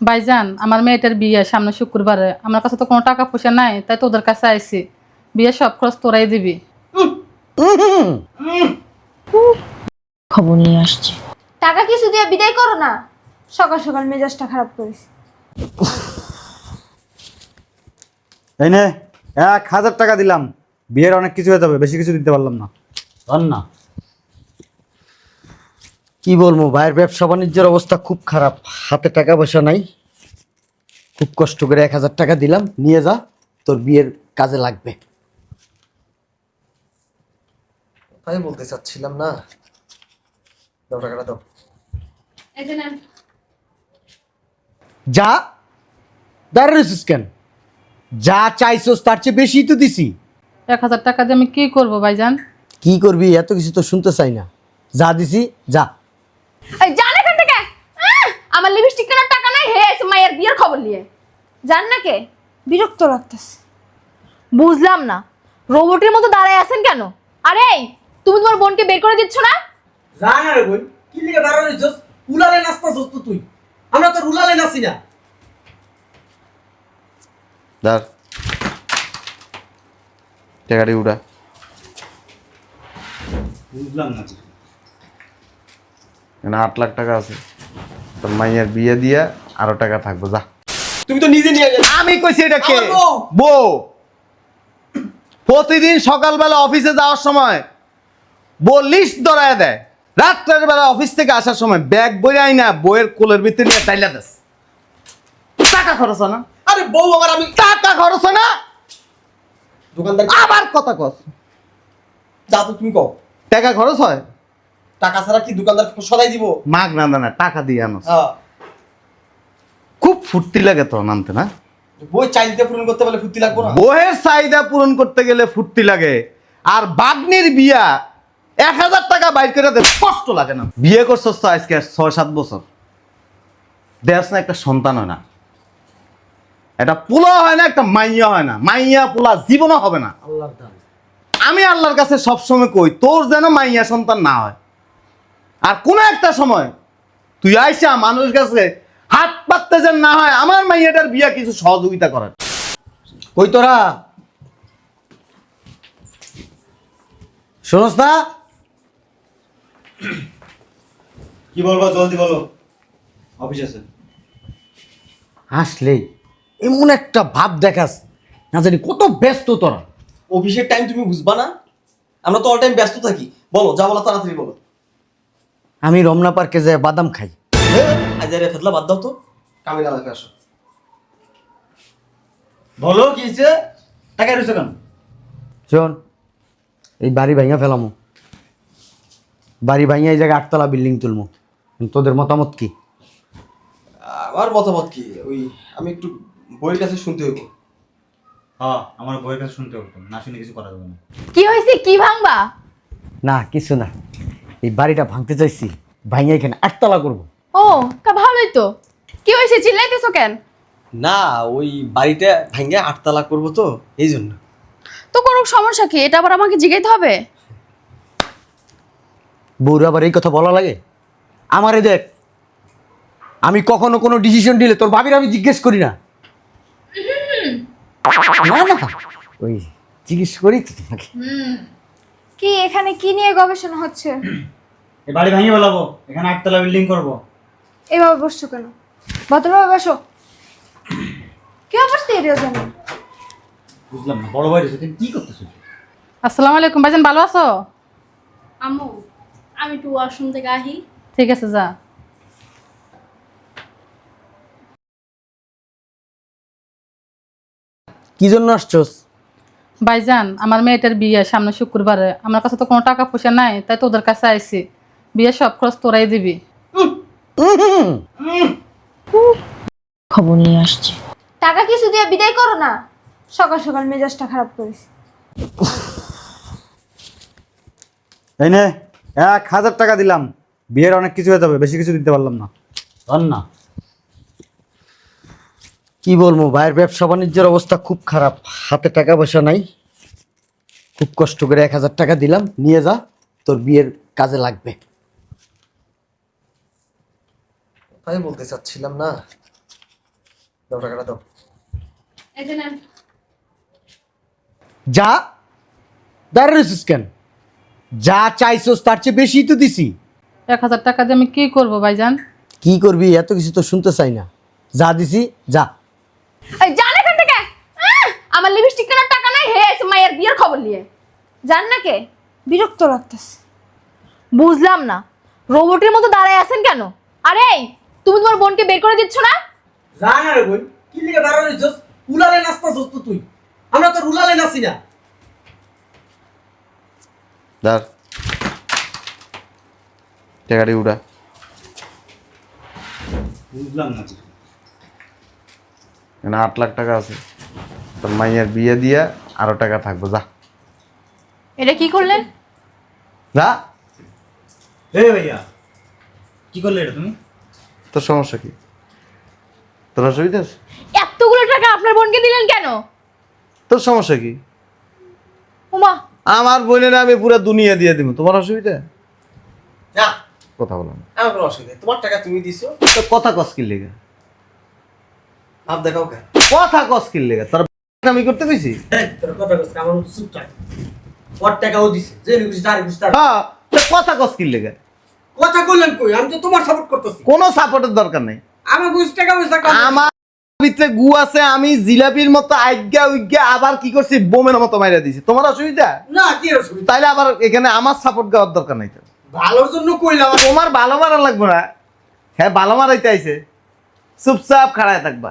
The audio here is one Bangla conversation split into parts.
ভাইজান আমার মেয়েটার বিয়ে সামনে শুক্রবারে। আমার কাছে তো কোনো টাকা পয়সা নাই তাই তোদের কাছে আইছি। বিয়ে সব খরচ তোরাই দিবি। খবর নিয়ে আসছি। টাকা কিছু দিয়ে বিদায় করো না। সকাল সকাল মেজাজটা খারাপ করিস। এই নে এক হাজার টাকা দিলাম। বিয়ের অনেক কিছু হয়ে যাবে বেশি কিছু দিতে পারলাম না। ধর না। কি বলব ভাইয়ের ব্যবসা বাণিজ্যের অবস্থা খুব খারাপ। হাতে টাকা পয়সা নাই। খুব কষ্ট করে এক হাজার টাকা দিলাম নিয়ে যা তোর বিয়ের কাজে লাগবে। তাই বলতে চাচ্ছিলাম না। দাও টাকাটা দাও। যা দাঁড়িয়েছিস কেন? যা চাইছোস তার চেয়ে বেশি তো দিছি। এক হাজার টাকা দিয়ে আমি কি করব ভাইজান? কি করবি এত কিছু তো শুনতে চাই না। যা দিছি যা। এই জান এখান থেকে। আমার লিপস্টিক কেনার টাকা নাই হে মায়ের বিয়ের খবর নিয়ে। জান না কে? বিরক্ত লাগতেছে। বুঝলাম না। রোবটের মতো দাঁড়ায় আছেন কেন? আরে এই, তুমি তোমার বোনকে বের করে দিচ্ছ না? জানা রে বই কি লিখে দাঁড়া রইছস উলালে নাচতাছস তো তুই। আমরা তো উলালে নাচি না। ধর টাকাটি উড়া বুঝলাম না এখানে আট লাখ টাকা আছে। তোর মাইয়ের বিয়ে দিয়ে আরও টাকা থাকব যা। তুমি তো নিজে নিয়ে গেলে। আমি কইছি এটা কে? আমার বউ। বউ। প্রতিদিন সকালবেলা অফিসে যাওয়ার সময় বউ লিস্ট ধরায় দেয়। রাত্রের বেলা অফিস থেকে আসার সময় ব্যাগ বই আই না বইয়ের কোলের ভিতরে নিয়ে টাইলা দেস। টাকা খরচ হয় না? আরে বউ আমার আমি টাকা খরচ হয় না? দোকানদার আবার কথা কস। যা তো তুমি কও। টাকা খরচ হয়? টাকা ছাড়া কি দোকানদার সদাই দিব? মাগ না না টাকা দিয়ে আনো হ্যাঁ। খুব ফুর্তি লাগে তো নামতে না? বই চাইতে পূরণ করতে পারলে ফুর্তি লাগবো না? বইয়ের চাহিদা পূরণ করতে গেলে ফুর্তি লাগে। আর বাগনির বিয়া এক হাজার টাকা বাইর করে দে কষ্ট লাগে না। বিয়ে করছস তো আজকে ছয় সাত বছর। দেশ না একটা সন্তান হয় না। এটা পোলা হয় না একটা মাইয়া হয় না। মাইয়া পোলা জীবনও হবে না। আল্লাহর আমি আল্লাহর কাছে সবসময় কই তোর যেন মাইয়া সন্তান না হয়। আর কোনো একটা সময় তুই আইসা মানুষ কাছে হাত পাততে যেন না হয় আমার মাইয়াটার বিয়া কিছু সহযোগিতা করার। কই তোরা? শোনস না? কি বলব জলদি বলো। অফিস আছে। হাসলেই এমন একটা ভাব দেখাস না জানি কত ব্যস্ত তোরা। অফিসের টাইম তুমি বুঝবা না? আমরা তো অল টাইম ব্যস্ত থাকি। বলো যা বলো তাড়াতাড়ি বলো। আমি রমনা পার্কে যাই বাদাম খাই। আজ ফেতলা বাদ দাও তো। কামে এলাকায় আসো। বলো কি হয়েছে? টাকা রয়েছে কেন? শোন এই বাড়ি ভাইয়া ফেলামো বাড়ি ভাইয়া এই জায়গায় আটতলা বিল্ডিং তুলমো। তোদের মতামত কি? আমার মতামত কি? ওই আমি একটু বইয়ের কাছে শুনতে হইব। হ্যাঁ আমার বইয়ের কাছে শুনতে হতো না শুনে কিছু করা যাবে না। কি হয়েছে? কি ভাঙবা? না কিছু না। এই বাড়িটা ভাঙতে চাইছি ভাইয়া এখানে আটতলা করব। ও তা ভালোই তো। কি হয়েছে চিল্লাইতেছো কেন? না ওই বাড়িটা ভাঙ্গে আটতলা করব তো এই জন্য। তো কোনো সমস্যা কি? এটা আবার আমাকে জিগাইতে হবে? বউর আবার এই কথা বলা লাগে? আমারে দেখ আমি কখনো কোনো ডিসিশন দিলে তোর ভাবির আমি জিজ্ঞেস করি না। না না ওই জিজ্ঞেস করি তো তোমাকে। কি এখানে কি নিয়ে গবেষণা হচ্ছে? এই বাড়ি ভাঙিয়ে বলাবো এখানে আটতলা বিল্ডিং করব। এভাবে বসছো কেন? ভদ্রভাবে বসো। কি অবস্থা এরিয়া জানো বুঝলাম না বড় ভাই রয়েছে তুমি কি করতেছো? আসসালামু আলাইকুম ভাইজান ভালো আছো? আম্মু আমি একটু ওয়াশরুম থেকে আহি। ঠিক আছে যা। কি জন্য আসছস? ভাইজান আমার মেয়েটার বিয়ে সামনে শুক্রবারে। আমার কাছে তো কোনো টাকা পয়সা নাই তাই তোদের কাছে আইছি। বিয়ে সব খরচ তোরাই দিবি। খবর নিয়ে আসছি। টাকা কিছু দিয়ে বিদায় করো না। সকাল সকাল মেজাজটা খারাপ করিস। এই নে এক হাজার টাকা দিলাম। বিয়ের অনেক কিছু হয়ে যাবে বেশি কিছু দিতে পারলাম না। ধর না। কি বলব ভাইয়ের ব্যবসা বাণিজ্যের অবস্থা খুব খারাপ। হাতে টাকা পয়সা নাই। খুব কষ্ট করে এক হাজার টাকা দিলাম নিয়ে যা তোর বিয়ের কাজে লাগবে। তাই বলতে চাচ্ছিলাম না। দাও টাকাটা দাও। যে নেন। যা দাঁড়িয়ে রয়েছিস কেন? যা চাইছস তার চেয়ে বেশি তো দিছি। এক হাজার টাকা দিয়ে আমি কি করব ভাইজান? কি করবি এত কিছু তো শুনতে চাই না। যা দিছি যা। যান এখান থেকে। আমার লিপস্টিক কেনার টাকা নাই হে মায়ের বিয়ের খবর নিয়ে। জান না কে? বিরক্ত লাগতেছে। বুঝলাম না। রোবটের মতো দাঁড়ায় আছেন কেন? আরে এই, তুমি তোমার বোনকে বের করে দিচ্ছ না? যা না রে বই কি লিখে দাঁড়িয়ে রয়েছিস উলালে নাচতাছস তো তুই। আমরা তো উলালে নাচি না। ধর টাকাটি উড়া বুঝলাম না এখানে আট লাখ টাকা আছে। তোর মাইয়ের বিয়ে দিয়া আরও টাকা থাকব যা। এটা কি করলেন যা। এ ভাইয়া কি করলে এটা তুমি? তোর সমস্যা কি? তোর অসুবিধা আছে? এতগুলো টাকা আপনার বোনকে দিলেন কেন? তোর সমস্যা কি? ওমা আমার বোনের আমি পুরো দুনিয়া দিয়ে দিব তোমার অসুবিধা? যা। কথা বলো না। আমার কোনো অসুবিধা। তোমার টাকা তুমি দিছো। তো কথা কস কি লেগে? ভাব দেখাও কে? কথা কস লেগে? তোর আমি করতে তোর কথা কইছিস আমার চুপ থাক ওর টাকাও দিছে যে নিকুছি তার নিকুছি তার। হ্যাঁ তো কথা কস কি লেগে? কথা কইলেন কই? আমি তো তোমার সাপোর্ট করতেছি। কোনো সাপোর্টের দরকার নেই। আমার গুছ টাকা পয়সা আমার ভিতরে গু আছে আমি জিলাপির মতো আজ্ঞা উজ্ঞা আবার কি করছি বোমের মতো মাইরা দিছি। তোমার অসুবিধা? না কি অসুবিধা? তাইলে আবার এখানে আমার সাপোর্ট দেওয়ার দরকার নাই তো। ভালোর জন্য কইলাম। তোমার ভালো মারা লাগবে না। হ্যাঁ ভালো মারাইতে আইছে। চুপচাপ খাড়ায় থাকবা।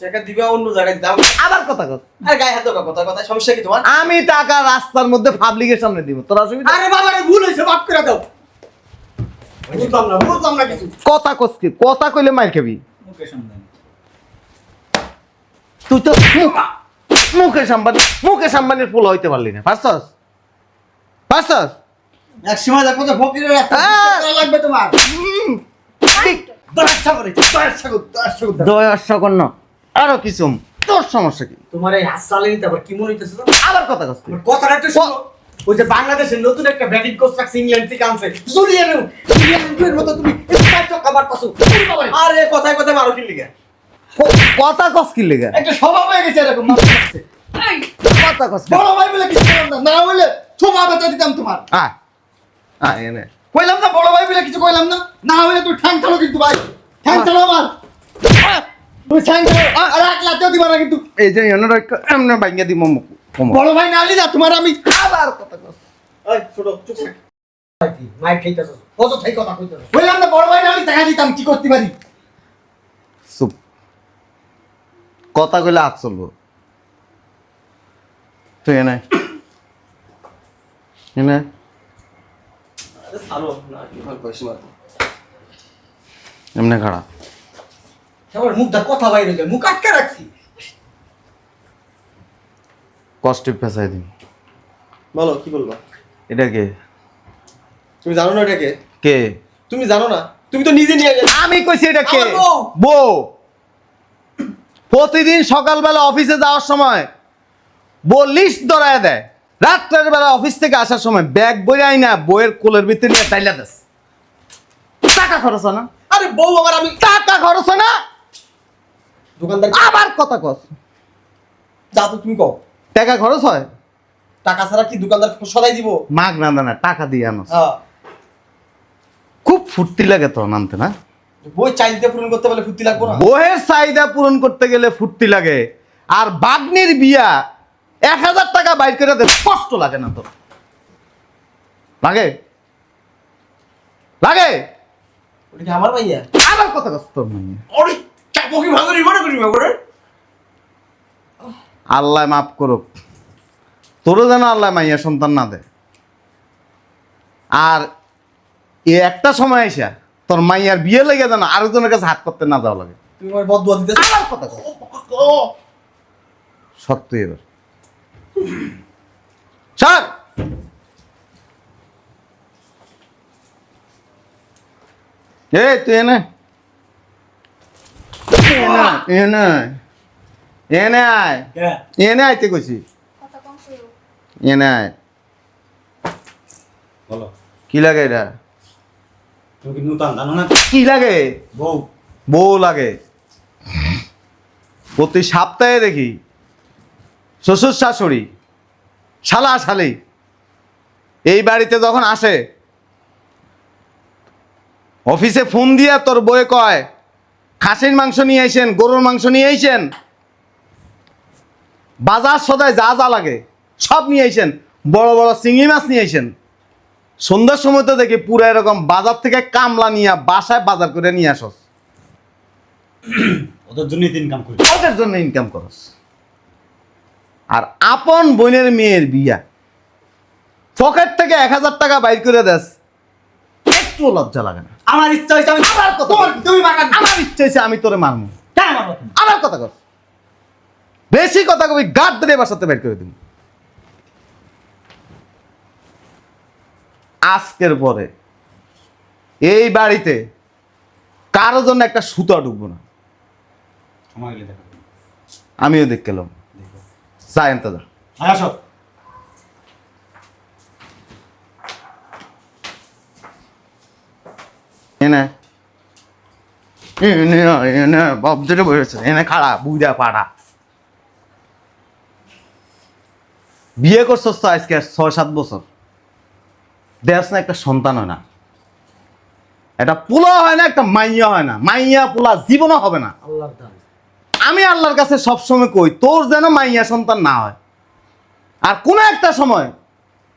টাকা দিবা অন্য জায়গায় দাও। আবার কথা কর আরে গায়ে হাত দাও কথা কথা সমস্যা কি তোমার? আমি টাকা রাস্তার মধ্যে পাবলিকের সামনে দিব তোর অসুবিধা? আরে বাবা রে ভুল হইছে মাফ করে দাও। বুঝলাম না বুঝলাম না কিছু। কথা কথা কইলে মার খাবি। মুখে তুই তো মুখ- আম্বানির ফুল হইতে পারলি না পারছস? পারছস? এক সময় দেখো তো ফকিরের রাস্তা লাগবে তোমার। ঠিক। করে দাও। দয়াশা কর্ণ আরও কিছু তোর সমস্যা কি? তোমার এই হাত চালিয়ে নিতে আবার কি মনে হইতেছে তো? আবার কথা আমার কথাটা একটু শোনো। ওই যে বাংলাদেশের নতুন একটা ব্যাটিং কোচ রাখছে ইংল্যান্ড থেকে আনছে। জুলিয়ান জুলিয়ানের মতো তুমি চার চক্কা মার পাছো। আরে কথায় কথায় মারো কি লিগে? কথা কস কি লেগে? একটা স্বভাব হয়ে গেছে এরকম। কথা কস বড় ভাই বলে কিছু করলাম না না বলে ছোমা বেচা দিতাম তোমার। আয় আয় এনে। কইলাম না বড় ভাই বলে কিছু কইলাম না না হলে তুই ঠ্যাং চালো কিন্তু ভাই। ঠ্যাং চালো আমার। দিবা না কিন্তু। এই যে এনে রাখ এমনে বড় ভাই না তোমার আমি আবার কথা কস। এই ছোট চুপ থাক খাইতাছস? কত থাই কথা কইতাছস। কইলাম না বড় ভাই না টাকা দিতাম কি করতে পারি? চুপ। কথা কইলে হাত চলবো। তুই এনে। এনে। এমনে খাড়া। আমার মুখটা কথা বাইরে যায় মুখ আটকে রাখছি। কষ্টে ফেসাই দিন। বলো কি বলবা? এটা কে? তুমি জানো না এটাকে কে? তুমি জানো না? তুমি তো নিজে নিয়ে গেলে। আমি কইছি এটা কে? বউ। প্রতিদিন সকালবেলা অফিসে যাওয়ার সময় বউ লিস্ট ধরায় দেয়। রাত্রের বেলা অফিস থেকে আসার সময় ব্যাগ বই আই না বইয়ের কোলের ভিতরে নিয়ে টাইলা দেস। টাকা খরচ হয় না? আরে বউ আমার আমি টাকা খরচ হয় না? দোকানদার আবার কথা কস। যা তো তুমি কও। টাকা খরচ হয়? টাকা ছাড়া কি দোকানদার সদাই দিব? মাগ না না টাকা দিয়ে আনো হ্যাঁ। খুব ফুর্তি লাগে তো নামতে না? বই চাইতে পূরণ করতে পারলে ফুর্তি লাগবো না? বইয়ের চাহিদা পূরণ করতে গেলে ফুর্তি লাগে। আর বাগনির বিয়া এক হাজার টাকা বাইর করে দে কষ্ট লাগে না তো লাগে? লাগে? আমার ভাইয়া? আবার কথা কষ্ট করি আল্লাহ মাফ করুক। তোরও যেন আল্লাহ মাইয়া সন্তান না দে আর এ একটা সময় এসে তোর মাইয়ার বিয়ে লেগে যেন আরেকজনের কাছে হাত করতে না যাওয়া লাগে। তুমি আমার কথা কস এবার। স্যার! এ তুই এনে। আয় এনে কইছি আয় কি লাগে বউ লাগে প্রতি সপ্তাহে দেখি শ্বশুর শাশুড়ি শালা শালি এই বাড়িতে যখন আসে অফিসে ফোন দিয়া তোর বয়ে কয় খাসির মাংস নিয়ে আইসেন গরুর মাংস নিয়ে আইসেন বাজার সদায় যা যা লাগে সব নিয়ে আইসেন বড় বড় চিংড়ি মাছ নিয়ে আইসেন। সন্ধ্যার সময় তো দেখি পুরো এরকম বাজার থেকে কামলা নিয়ে বাসায় বাজার করে নিয়ে আসস। ওদের জন্যই তিন কাম করি ওদের জন্য ইনকাম করস। আর আপন বোনের মেয়ের বিয়া। পকেট থেকে এক হাজার টাকা বাইর করে দেস একটু লজ্জা লাগে না। আমার ইচ্ছা হয়েছে আমি আমার কথা তোমার তুমি মারা আমার ইচ্ছে হয়েছে আমি তোরে মারবো কেন মারবো আমার কথা কর। বেশি কথা কবি গাদ ধরে বাসাতে বের করে দিবি আজকের পরে এই বাড়িতে কারোর জন্য একটা সুতো ঢুকবো না। আমিও দেখ গেলাম এনতে আসো। এনে এনে এনে বাপ ধরে বসেছে এনে খাড়া বুঝা পাড়া। বিয়ে করছস তো আজকে ছয় সাত বছর। দেশ না একটা সন্তান হয় না। একটা পোলা হয় না একটা মাইয়া হয় না। মাইয়া পোলা জীবনও হবে না। আমি আল্লাহর কাছে সবসময় কই তোর যেন মাইয়া সন্তান না হয়। আর কোনো একটা সময়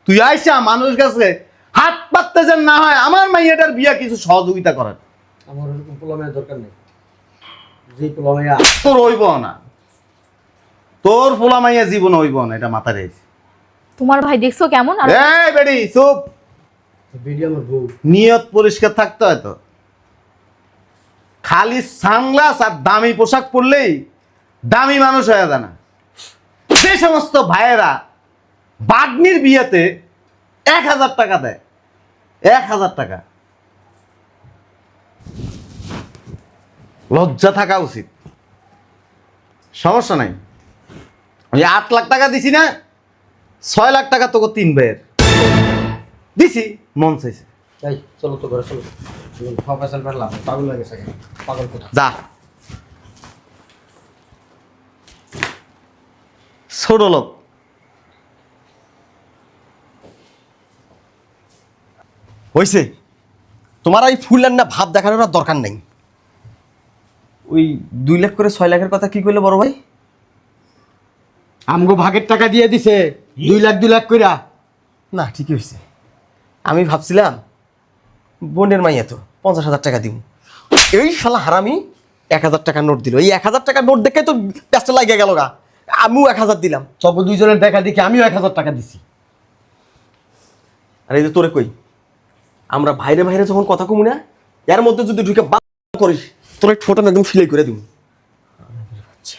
তুই আইসা মানুষের কাছে হাত পাততে যেন না হয় আমার মাইয়াটার বিয়া কিছু সহযোগিতা করার আমার ওরকম পোলামের দরকার নেই। যে পোলামেয়া তোর হইব না। তোর পোলা মাইয়া জীবন হইব না এটা মাথা রেখে তোমার ভাই দেখছ কেমন? আর এই বেডি চুপ। ভিডিও আমার বউ। নিয়ত পরিষ্কার থাকতে হয় তো। খালি সানগ্লাস আর দামি পোশাক পরলেই দামি মানুষ হয়ে যায় না। যে সমস্ত ভাইয়েরা বাগনির বিয়েতে এক হাজার টাকা দেয়। এক হাজার টাকা। লজ্জা থাকা উচিত। সমস্যা নাই। আমি আট লাখ টাকা দিছি না ছয় লাখ টাকা তোকে তিন ভাইয়ের। দিছি মন চাইছে। এই চলো তো ঘরে চলো। ফাঁপাইসাল পারলাম পাগল লাগে পাগল কোথা যা। ছোট লোক। হয়েছে তোমার এই ফুল আর না ভাব দেখানোর আর দরকার নেই। ওই দুই লাখ করে ছয় লাখের কথা কি করলে বড় ভাই? আমগো ভাগের টাকা দিয়ে দিছে দুই লাখ দুই লাখ কইরা। না ঠিকই হয়েছে আমি ভাবছিলাম বোনের মাইয়া তো পঞ্চাশ হাজার টাকা দিব এই শালা হারামি এক হাজার টাকা নোট দিল। এই এক হাজার টাকা নোট দেখে তো ব্যস্ত লাগিয়ে গেল গা। আমিও এক হাজার দিলাম। তবে দুইজনের দেখা দেখি আমিও এক হাজার টাকা দিছি। আর এই যে তোরে কই? আমরা বাইরে বাইরে যখন কথা কমু না এর মধ্যে যদি ঢুকে বাদ করিস তোর ঠোঁটা একদম ফিলাই করে দিব আচ্ছা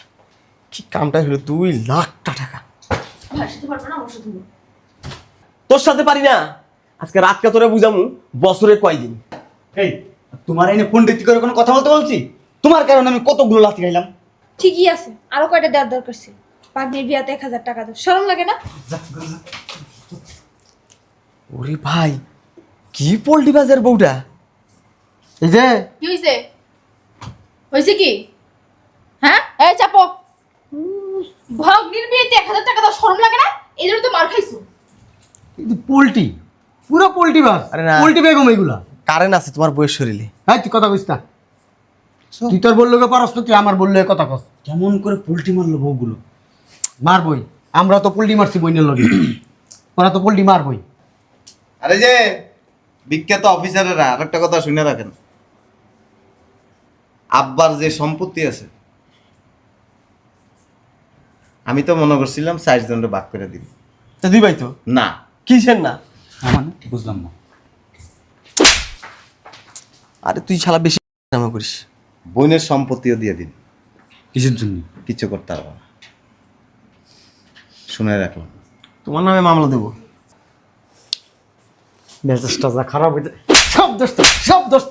কি কামটা হলো? দুই লাখ টাকা। তোর সাথে পারি না? আজকে রাতকে তোরে বুঝামু বছরে কয়দিন? এই তোমার এনে পণ্ডিত করে কোনো কথা বলতে বলছি? তোমার কারণে আমি কতগুলো লাথি খাইলাম? ঠিকই আছে আরও কয়টা দেওয়ার দরকার ছিল। পাগনির বিয়াতে এক হাজার টাকা দাও। সরম লাগে না? ওরে ভাই কি পোল্ট্রি বাজার বউটা? এই যে। কি হয়েছে হয়েছে কি? হ্যাঁ? এই চাপো। ভগ্নির বিয়েতে এক হাজার টাকা দাও শরম লাগে না? এই জন্য তো মার খাইছো। পোল্ট্রি পুরো পোল্ট্রি বাস। আরে না। পোল্ট্রি বেগম এইগুলা কারেন্ট আছে তোমার বয়স শরীরে। হ্যাঁ তুই কথা কইস না। তুই তোর বলল পারস তুই আমার বলল কথা কস। কেমন করে পোল্ট্রি মারলো বউগুলো? মারবই আমরা তো পোল্ট্রি মারছি বইনের লগে। ওরা তো পোল্ট্রি মারবই আরে যে বিখ্যাত অফিসারেরা আরেকটা কথা শুনে রাখেন। আব্বার যে সম্পত্তি আছে আমি তো মনে করছিলাম সাইজ দণ্ডে বাক করে দিবি। তো দিবাই তো? না। কিসের না? মানে বুঝলাম না। আরে তুই শালা বেশি নামা করিস। বোনের সম্পত্তিও দিয়ে দিন। কিসের জন্য? কিছু করতে পারব না। শুনে রাখলাম। তোমার নামে মামলা দেবো। মেজাজটা যা খারাপ হইতে সব দোষ সব দোষ।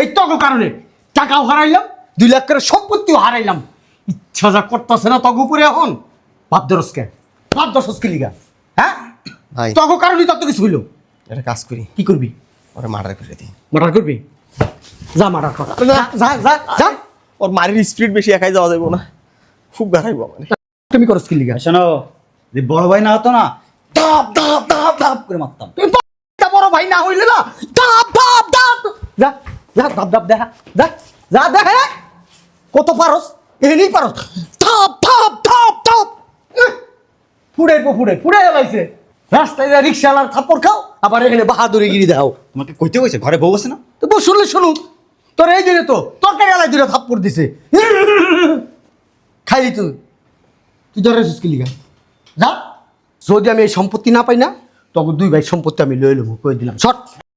এই তো গো কারণে টাকাও হারাইলাম দুই লাখ করে সম্পত্তিও হারাইলাম। ইচ্ছা যা করতেছে না তগু উপরে এখন? ভাব দরসকে ভাব দরসকে লিগা। হ্যাঁ? ভাই। তগু কারণে তত কিছু হইল। একটা কাজ করি। কি করবি? ওরা মার্ডার করে দিই। মার্ডার করবি? যা মার্ডার কর। যা যা যা ওর মারির স্পিড বেশি একাই যাওয়া যাব না। খুব গাড়াইবো মানে তুমি করো স্কিল লিগা? শোনো যে বড় ভাই না হতো না ধাপ ধাপ ধাপ ধাপ করে মারতাম। ভাই না হইলে না ধাপ ধাপ ধাপ। যা যা ধাপ ধাপ দেখা যা যা দেখা কত পারস? এনেই পারস। ধাপ ধাপ ধাপ ধাপ। ফুড়ে ফুড়ে ফুড়ে গেলাইছে রাস্তায় যা রিক্সাওয়ালার থাপ্পড় খাও আবার এখানে বাহাদুরি গিরি দাও তোমাকে কইতে কইছে ঘরে বউ আছে না? তো বউ শুনলে শুনুক। তোর এই দিনে তো তরকারি আলাই দুটো থাপ্পড় দিছে। খাইলি তুই। তুই ধরে কি লিগা? যা। যদি আমি এই সম্পত্তি না পাই না তখন দুই ভাই সম্পত্তি আমি লয়ে নেব কই দিলাম শর্ট